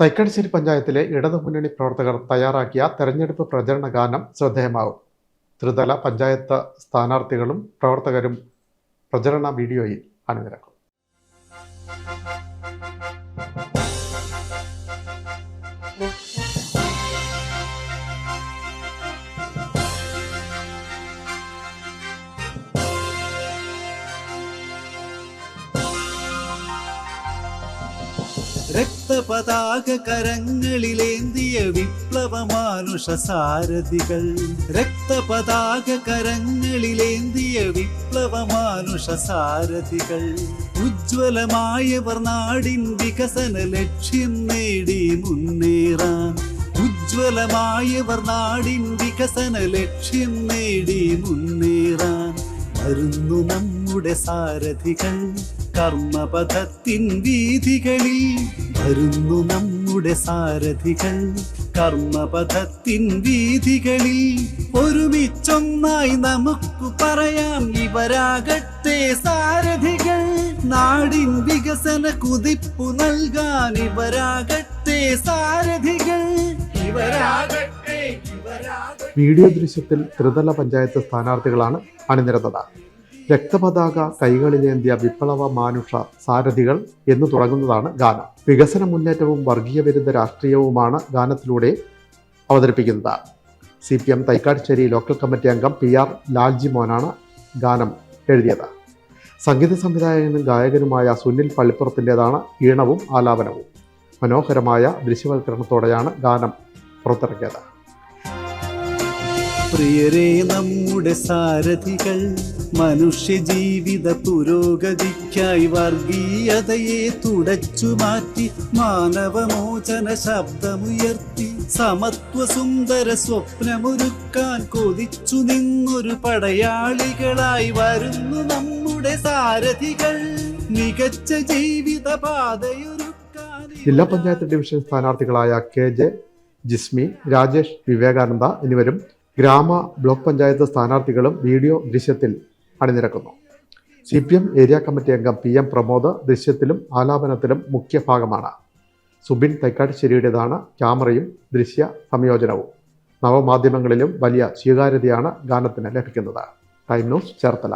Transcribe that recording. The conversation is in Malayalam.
തൈക്കാട്ടുശ്ശേരി പഞ്ചായത്തിലെ ഇടതുമുന്നണി പ്രവർത്തകർ തയ്യാറാക്കിയ തെരഞ്ഞെടുപ്പ് പ്രചരണ ഗാനം ശ്രദ്ധേയമാവും ത്രിതല പഞ്ചായത്ത് സ്ഥാനാർത്ഥികളും പ്രവർത്തകരും പ്രചരണ വീഡിയോയിൽ അണിനിരക്കും. രക്തപതാക കരങ്ങളിലേന്തിയ വിപ്ലവമാനുഷ സാരഥികൾ രക്തപതാക കരങ്ങളിലേന്തിയ വിപ്ലവമാനുഷ സാരഥികൾ ഉജ്ജ്വലമായവർ നാടിൻ വികസന ലക്ഷ്യം നേടി മുന്നേറാൻ. ഉജ്ജ്വലമായവർ നാടിൻ വികസന ലക്ഷ്യം നേടി മുന്നേറാൻ. വരുന്നു നമ്മുടെ സാരഥികൾ. കർമ്മപഥത്തിൻ വീതികളിൽ വരുന്നു നമ്മുടെ സാരഥികൾ. കർമ്മപഥത്തിൻ വീതികളിൽ ഒരുമിച്ചൊന്നായി നമുക്ക് പറയാം ഇവരാകട്ടെ സാരഥികൾ. നാടിൻ വികസന കുതിപ്പു നൽകാൻ ഇവരാകട്ടെ സാരഥികൾ. വീഡിയോ ദൃശ്യത്തിൽ ത്രിതല പഞ്ചായത്ത് സ്ഥാനാർത്ഥികളാണ് അണിനിരന്നത്. രക്തപതാക കൈകളിലേന്തിയ വിപ്ലവ മാനുഷ സാരഥികൾ എന്ന് തുടങ്ങുന്നതാണ് ഗാനം. വികസന മുന്നേറ്റവും വർഗീയ വിരുദ്ധ രാഷ്ട്രീയവുമാണ് ഗാനത്തിലൂടെ അവതരിപ്പിക്കുന്നത്. C P M Thaikkattussery local committee അംഗം പി ആർ ലാൽജി മോനാണ് ഗാനം എഴുതിയത്. സംഗീത സംവിധായകനും ഗായകനുമായ സുനിൽ പള്ളിപ്പുറത്തിന്റെതാണ് ഈണവും ആലാപനവും. മനോഹരമായ ദൃശ്യവൽക്കരണത്തോടെയാണ് ഗാനം പുറത്തിറക്കിയത്. പ്രിയരേ നമ്മുടെ സാരഥികൾ മനുഷ്യ ജീവിത പുരോഗതിക്കായി വർഗീയതയെ തുടച്ചു മാറ്റി മാനവമോചന ശബ്ദമുയർത്തി സമത്വ സുന്ദര സ്വപ്നമൊരുക്കാൻ കൊതിച്ചു നിന്നൊരു പടയാളികളായി വരുന്നു നമ്മുടെ സാരഥികൾ. മികച്ച ജീവിത പാതയൊരുക്കാൻ ജില്ലാ പഞ്ചായത്ത് ഡിവിഷൻ സ്ഥാനാർത്ഥികളായ കെ ജെ ജിസ്മി രാജേഷ് വിവേകാനന്ദ എന്നിവരും ഗ്രാമ ബ്ലോക്ക് പഞ്ചായത്ത് സ്ഥാനാർത്ഥികളും വീഡിയോ ദൃശ്യത്തിൽ അണിനിരക്കുന്നു. C P M area committee അംഗം പി എം പ്രമോദ് ദൃശ്യത്തിലും ആലാപനത്തിലും മുഖ്യഭാഗമാണ് സുബിൻ തൈക്കാട്ടുശ്ശേരിയുടേതാണ് ക്യാമറയും ദൃശ്യ സംയോജനവും. നവമാധ്യമങ്ങളിലും വലിയ സ്വീകാര്യതയാണ് ഗാനത്തിന് ലഭിക്കുന്നത്. Time News Cherthala.